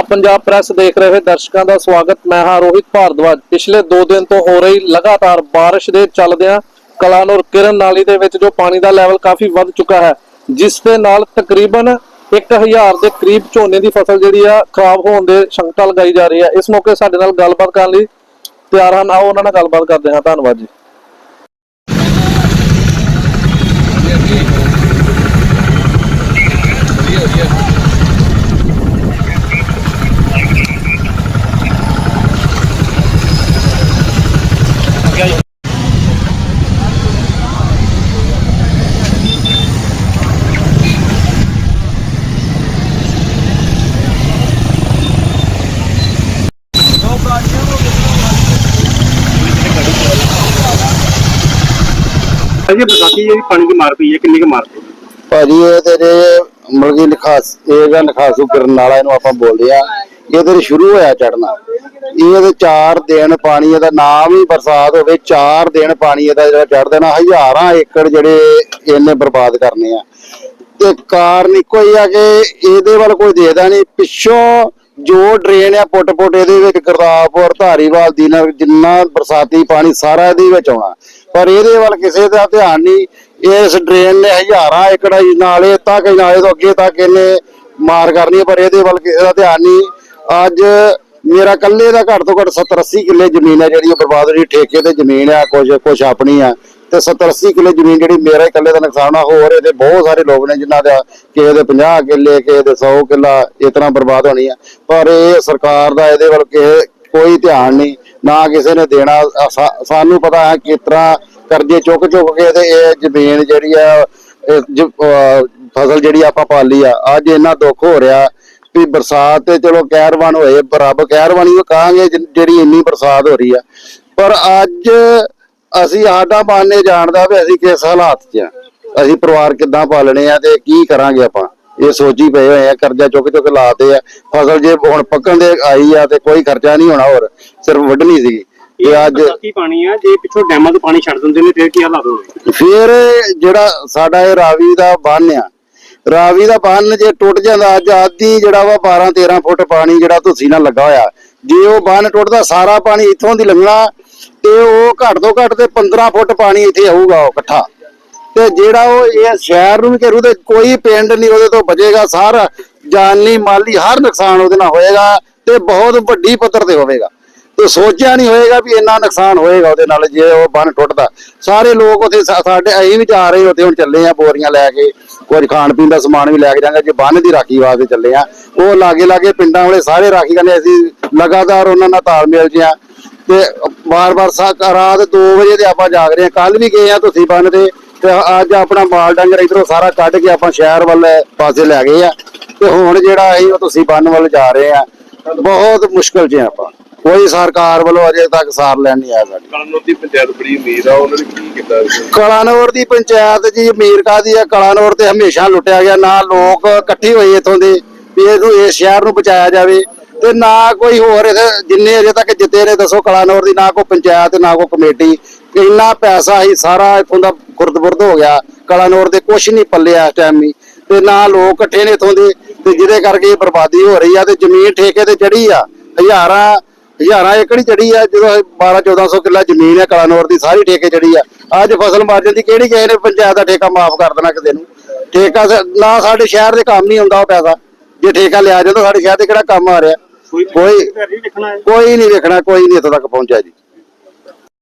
ਦਾ Punjab press ਦੇਖ ਰਹੇ ਦਰਸ਼ਕਾਂ ਦਾ ਸਵਾਗਤ। ਮੈਂ ਹਾਂ ਰੋਹਿਤ ਭਾਰਦਵਾਜ। ਪਿਛਲੇ 2 ਦਿਨ ਤੋਂ ਹੋ ਰਹੀ ਲਗਾਤਾਰ ਬਾਰਿਸ਼ ਦੇ ਚੱਲਦਿਆਂ ਕਲਾਨੌਰ ਕਿਰਨ ਨਾਲੀ ਦੇ ਵਿੱਚ ਜੋ ਪਾਣੀ ਦਾ ਲੈਵਲ ਕਾਫੀ ਵੱਧ ਚੁੱਕਾ ਹੈ, ਜਿਸ ਦੇ ਨਾਲ ਤਕਰੀਬਨ 1000 ਦੇ ਕਰੀਬ ਝੋਨੇ ਦੀ ਫਸਲ ਜਿਹੜੀ ਆ, ਖਰਾਬ ਹੋਣ ਦੇ ਸ਼ੰਕਾ ਲਗਾਈ ਜਾ ਰਹੀ ਹੈ। ਇਸ ਮੌਕੇ ਸਾਡੇ ਨਾਲ ਗੱਲਬਾਤ ਕਰਨ ਲਈ ਤਿਆਰ ਹਨ। ਆਓ ਉਹਨਾਂ ਨਾਲ ਗੱਲਬਾਤ ਕਰਦੇ ਹਾਂ। ਧੰਨਵਾਦ ਜੀ। ਅਜੇ ਬਰਸਾਤੀ ਜਿਹੜੀ ਪਾਣੀ ਦੀ ਮਾਰ ਪਈ ਹੈ, ਕਿੰਨੀ ਕੁ ਮਾਰ ਪਈ ਭਾਜੀ, ਇਹ ਤੇਰੇ ਮਲਕੀ ਨਖਾਸ ਇਹ ਦਾ ਨਖਾਸੂ ਕਰਨ ਵਾਲਾ ਇਹਨੂੰ ਆਪਾਂ ਬੋਲਦੇ ਆ। ਇਹ ਤੇਰੇ ਸ਼ੁਰੂ ਹੋਇਆ ਚੜਨਾ ਇਹ 4 ਦਿਨ ਪਾਣੀ ਇਹਦਾ ਨਾਮ ਹੀ ਬਰਸਾਤ ਹੋਵੇ 4 ਦਿਨ ਪਾਣੀ ਇਹਦਾ ਜਿਹੜਾ ਚੜ ਦੇਣਾ, ਹਜ਼ਾਰਾਂ ਏਕੜ ਜਿਹੜੇ ਇਹਨੇ ਬਰਬਾਦ ਕਰਨੇ ਆ। ਤੇ ਕਾਰਨ ਇੱਕੋ ਹੀ ਆ ਕਿ ਇਹਦੇ ਵੱਲ ਕੋਈ ਦੇਖਦਾ ਨਹੀਂ। ਪਿੱਛੋਂ ਜੋ ਡਰੇਨ ਆ ਪੁੱਟ ਪੁੱਟ ਇਹਦੇ ਵਿੱਚ ਗੁਰਦਾਸਪੁਰ, ਧਾਰੀਵਾਲ, ਦੀਨਾ, ਜਿੰਨਾ ਬਰਸਾਤੀ ਪਾਣੀ ਸਾਰਾ ਇਹਦੇ ਵਿੱਚ ਆਉਣਾ। ਪਰ ਇਹਦੇ ਵੱਲ ਕਿਸੇ ਦਾ ਧਿਆਨ ਨਹੀਂ। ਇਸ ਡਰੇਨ ਨੇ ਹਜ਼ਾਰਾਂ ਏਕੜਾਂ ਨਾਲੇ ਤੱਕ ਨਾਲੇ ਤੋਂ ਅੱਗੇ ਤੱਕ ਇਹਨੇ ਮਾਰ ਕਰਨੀ ਪਰ ਇਹਦੇ ਵੱਲ ਕਿਸੇ ਦਾ ਧਿਆਨ ਨਹੀਂ। ਅੱਜ ਮੇਰਾ ਕੱਲੇ ਦਾ ਘੱਟ ਤੋਂ ਘੱਟ 70 80 ਕਿੱਲੇ ਜ਼ਮੀਨ ਹੈ ਜਿਹੜੀ ਬਰਬਾਦ ਹੋਈ, ਠੇਕੇ ਤੇ ਜ਼ਮੀਨ ਆ, ਕੁਝ ਕੁਝ ਆਪਣੀ ਆ। ਤੇ 70 80 ਕਿੱਲੇ ਜ਼ਮੀਨ ਜਿਹੜੀ ਮੇਰਾ ਹੀ ਇਕੱਲੇ ਦਾ ਨੁਕਸਾਨ ਆ, ਹੋਰ ਇਹਦੇ ਬਹੁਤ ਸਾਰੇ ਲੋਕ ਨੇ ਜਿਨ੍ਹਾਂ ਦਾ ਕਿਸੇ ਦੇ 50 ਕਿੱਲੇ, ਕਿਸੇ ਦੇ 100 ਕਿੱਲਾ ਇਸ ਤਰ੍ਹਾਂ ਬਰਬਾਦ ਹੋਣੀ ਆ। ਪਰ ਇਹ ਸਰਕਾਰ ਦਾ ਇਹਦੇ ਵੱਲ ਕਿਸੇ, ਕੋਈ ਧਿਆਨ ਨਹੀਂ। ਨਾ ਕਿਸੇ ਨੇ ਦੇਣਾ। ਸਾਨੂੰ ਪਤਾ ਹੈ ਕਿਸ ਤਰ੍ਹਾਂ ਕਰਜ਼ੇ ਚੁੱਕ ਚੁੱਕ ਕੇ ਤੇ ਇਹ ਜ਼ਮੀਨ ਜਿਹੜੀ ਆ ਫਸਲ ਜਿਹੜੀ ਆਪਾਂ ਪਾਲੀ ਆ, ਅੱਜ ਇੰਨਾ ਦੁੱਖ ਹੋ ਰਿਹਾ ਵੀ ਬਰਸਾਤ ਤੇ ਚਲੋ ਕਹਿਰਵਾਨ ਹੋਏ, ਰੱਬ ਕਹਿਰਵਾਨੀ ਉਹ ਕਹਾਂਗੇ ਜਿਹੜੀ ਇੰਨੀ ਬਰਸਾਤ ਹੋ ਰਹੀ ਆ। ਪਰ ਅੱਜ ਅਸੀਂ ਆਡਾ ਮਨ ਜਾਣਦਾ ਵੀ ਅਸੀਂ ਕਿਸ ਹਾਲਾਤ 'ਚ ਆ, ਅਸੀਂ ਪਰਿਵਾਰ ਕਿੱਦਾਂ ਪਾਲਣੇ ਆ ਤੇ ਕੀ ਕਰਾਂਗੇ ਆਪਾਂ। ਇਹ ਸੋਚੀ ਪਏ ਹੋਏ ਆ ਕਰਜ਼ਾ ਚੁੱਕ ਚੁੱਕ ਲਾਤੇ ਆ। ਫਸਲ ਜੇ ਹੁਣ ਪੱਕਣ ਦੇ ਆਈ ਆ ਤੇ ਕੋਈ ਖਰਚਾ ਨਹੀਂ ਹੋਣਾ ਹੋਰ ਸਿਰਫ ਵੱਢਣੀ ਸੀ। ਤੇ ਅੱਜ ਬਰਸਾਤੀ ਪਾਣੀ ਆ? ਜੇ ਪਿੱਛੋਂ ਡੈਮਾਂ ਤੋਂ ਪਾਣੀ ਛੱਡ ਦਿੰਦੇ ਨੇ ਫਿਰ ਕੀ ਹਾਲਾਤ ਹੋਣਗੇ ਫਿਰ? ਜਿਹੜਾ ਸਾਡਾ ਇਹ ਰਾਵੀ ਦਾ ਬੰਨ ਆ ਰਾਵੀ ਦਾ ਬੰਨ ਜੇ ਟੁੱਟ ਜਾਂਦਾ ਅੱਜ ਆਦੀ ਜਿਹੜਾ ਵਾ 12 13 ਫੁੱਟ ਪਾਣੀ ਜਿਹੜਾ ਤੁਸੀਂ ਨਾਲ ਲੱਗਾ ਹੋਇਆ। ਜੇ ਉਹ ਬੰਨ ਟੁੱਟਦਾ ਸਾਰਾ ਪਾਣੀ ਇੱਥੋਂ ਦੀ ਲੰਘਣਾ ਤੇ ਉਹ ਘੱਟ ਤੋਂ ਘੱਟ ਤੇ 15 ਫੁੱਟ ਪਾਣੀ ਇੱਥੇ ਆਊਗਾ ਉਹ ਇਕੱਠਾ। ਤੇ ਜਿਹੜਾ ਉਹ ਇਹ ਸ਼ਹਿਰ ਨੂੰ ਵੀ ਘੇਰੂ ਤੇ ਕੋਈ ਪਿੰਡ ਨਹੀਂ ਉਹਦੇ ਤੋਂ ਬਚੇਗਾ, ਸਾਰਾ ਜਾਨੀ ਮਾਲੀ ਹਰ ਨੁਕਸਾਨ ਉਹਦੇ ਨਾਲ ਹੋਏਗਾ ਤੇ ਬਹੁਤ ਵੱਡੀ ਪੱਧਰ ਤੇ ਹੋਵੇਗਾ। ਤੇ ਸੋਚਿਆ ਨਹੀਂ ਹੋਏਗਾ ਵੀ ਇੰਨਾ ਨੁਕਸਾਨ ਹੋਏਗਾ ਉਹਦੇ ਨਾਲ ਜੇ ਉਹ ਬੰਨ ਟੁੱਟਦਾ। ਸਾਰੇ ਲੋਕ ਉੱਥੇ ਸਾਡੇ ਅਸੀਂ ਵੀ ਜਾ ਰਹੇ ਉੱਥੇ ਹੁਣ ਚੱਲੇ ਆ ਬੋਰੀਆਂ ਲੈ ਕੇ, ਕੁਝ ਖਾਣ ਪੀਣ ਦਾ ਸਮਾਨ ਵੀ ਲੈ ਕੇ ਜਾਵਾਂਗੇ ਜੇ ਬੰਨ ਦੀ ਰਾਖੀ ਵਾਸਤੇ ਚੱਲੇ ਆ ਉਹ ਲਾਗੇ ਲਾਗੇ ਪਿੰਡਾਂ ਵਾਲੇ ਸਾਰੇ ਰਾਖੀ ਕਰਨੇ ਅਸੀਂ ਲਗਾਤਾਰ ਉਹਨਾਂ ਨਾਲ ਤਾਲਮੇਲ ਜਿਆ ਤੇ ਬਾਰ-ਬਾਰ ਰਾਤ 2 ਵਜੇ ਤੇ ਆਪਾਂ ਜਾਗ ਰਹੇ ਆ ਕੱਲ ਵੀ ਗਏ ਆ ਤੁਸੀਂ ਬੰਨ ਤੇ। ਤੇ ਅੱਜ ਆਪਣਾ ਮਾਲ ਡੰਗਰ ਇਧਰੋਂ ਸਾਰਾ ਕੱਢ ਕੇ ਆਪਾਂ ਸ਼ਹਿਰ ਵੱਲ ਪਾਸੇ ਲੈ ਗਏ ਆ। ਤੇ ਹੁਣ ਜਿਹੜਾ ਅਸੀਂ ਉਹ ਤੁਸੀਂ ਬੰਨ ਵੱਲ ਜਾ ਰਹੇ ਆ ਬਹੁਤ ਮੁਸ਼ਕਲ 'ਚ ਆ ਆਪਾਂ। ਕੋਈ ਸਰਕਾਰ ਵੱਲੋਂ ਅਜੇ ਤੱਕ ਸਾਰ ਲੈਣ ਨਹੀਂ ਆਇਆ ਸਾਡੀ। ਕਲਨੌਰ ਦੀ ਪੰਚਾਇਤ ਬੜੀ ਅਮੀਰ ਆ ਉਹਨਾਂ ਨੇ ਕੀ ਕੀਤਾ ਕਲਾਨੌਰ ਦੀ ਪੰਚਾਇਤ ਜੀ ਅਮੀਰ ਕਾਦੀ ਆ? ਕਲਾਨੌਰ ਤੇ ਹਮੇਸ਼ਾ ਲੁੱਟਿਆ ਗਿਆ ਨਾ ਲੋਕ ਇਕੱਠੇ ਹੋਏ ਇਥੋਂ ਦੇ ਵੀ ਇਹਨੂੰ ਇਸ ਸ਼ਹਿਰ ਨੂੰ ਬਚਾਇਆ ਜਾਵੇ। ਤੇ ਨਾ ਕੋਈ ਹੋਰ ਇਹਦੇ ਜਿੰਨੇ ਅਜੇ ਤੱਕ ਜਿੱਤੇ ਨੇ, ਦੱਸੋ ਕਲਾਨੌਰ ਦੀ, ਨਾ ਕੋਈ ਪੰਚਾਇਤ, ਨਾ ਕੋਈ ਕਮੇਟੀ। ਇੰਨਾ ਪੈਸਾ ਹੀ ਸਾਰਾ ਇਥੋਂ ਦਾ ਖੁਰਦ-ਬੁਰਦ ਹੋ ਗਿਆ। ਕਲਾਨੌਰ ਦੇ ਕੁਛ ਨਹੀਂ ਪੱਲਿਆ ਇਸ ਟਾਈਮ ਵੀ। ਤੇ ਨਾ ਲੋਕ ਇਕੱਠੇ ਨੇ ਇਥੋਂ ਦੇ, ਤੇ ਜਿਹਦੇ ਕਰਕੇ ਬਰਬਾਦੀ ਹੋ ਰਹੀ ਆ, ਤੇ ਜ਼ਮੀਨ ਠੇਕੇ ਤੇ ਚੜੀ ਆ। ਹਜ਼ਾਰਾਂ ਹਜ਼ਾਰਾਂ ਏਕੜ ਹੀ ਚੜੀ ਆ, ਜਦੋਂ 12 1400 ਕਿੱਲਾ ਜ਼ਮੀਨ ਹੈ ਕਲਾਨੌਰ ਦੀ, ਸਾਰੀ ਠੇਕੇ ਚੜੀ ਆ। ਅੱਜ ਫਸਲ ਮਾਰ ਜਾਂਦੀ ਕਿਹੜੀ ਕਿਸੇ ਨੇ ਪੰਚਾਇਤ ਦਾ ਠੇਕਾ ਮਾਫ ਕਰ ਦੇਣਾ ਕਿਸੇ ਨੂੰ? ਠੇਕਾ ਨਾ ਸਾਡੇ ਸ਼ਹਿਰ ਦੇ ਕੰਮ ਨਹੀਂ ਹੁੰਦਾ ਉਹ ਪੈਸਾ। ਜੇ ਠੇਕਾ ਲਿਆ ਜਾਂਦਾ ਸਾਡੇ ਸ਼ਹਿਰ ਤੇ ਕਿਹੜਾ ਕੰਮ ਆ ਰਿਹਾ? ਕੋਈ ਕੋਈ ਨਹੀਂ ਵੇਖਣਾ ਕੋਈ ਨਹੀਂ ਇੱਥੋਂ ਤੱਕ ਪਹੁੰਚਿਆ ਜੀ।